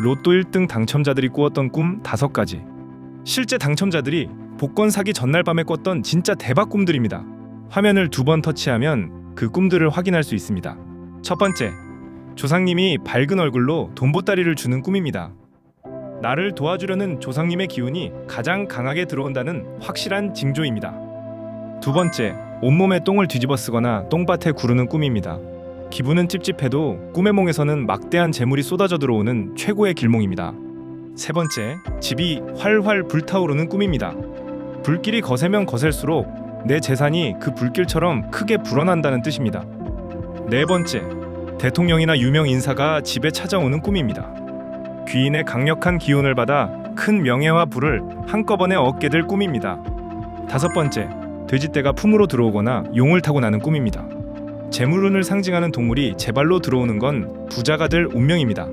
로또 1등 당첨자들이 꾸었던 꿈 5가지. 실제 당첨자들이 복권 사기 전날 밤에 꿨던 진짜 대박 꿈들입니다. 화면을 두 번 터치하면 그 꿈들을 확인할 수 있습니다. 첫 번째, 조상님이 밝은 얼굴로 돈보따리를 주는 꿈입니다. 나를 도와주려는 조상님의 기운이 가장 강하게 들어온다는 확실한 징조입니다. 두 번째, 온몸에 똥을 뒤집어 쓰거나 똥밭에 구르는 꿈입니다. 기분은 찝찝해도 꿈의 몽에서는 막대한 재물이 쏟아져 들어오는 최고의 길몽입니다. 세 번째, 집이 활활 불타오르는 꿈입니다. 불길이 거세면 거셀수록 내 재산이 그 불길처럼 크게 불어난다는 뜻입니다. 네 번째, 대통령이나 유명 인사가 집에 찾아오는 꿈입니다. 귀인의 강력한 기운을 받아 큰 명예와 부를 한꺼번에 얻게 될 꿈입니다. 다섯 번째, 돼지떼가 품으로 들어오거나 용을 타고 나는 꿈입니다. 재물운을 상징하는 동물이 제 발로 들어오는 건 부자가 될 운명입니다.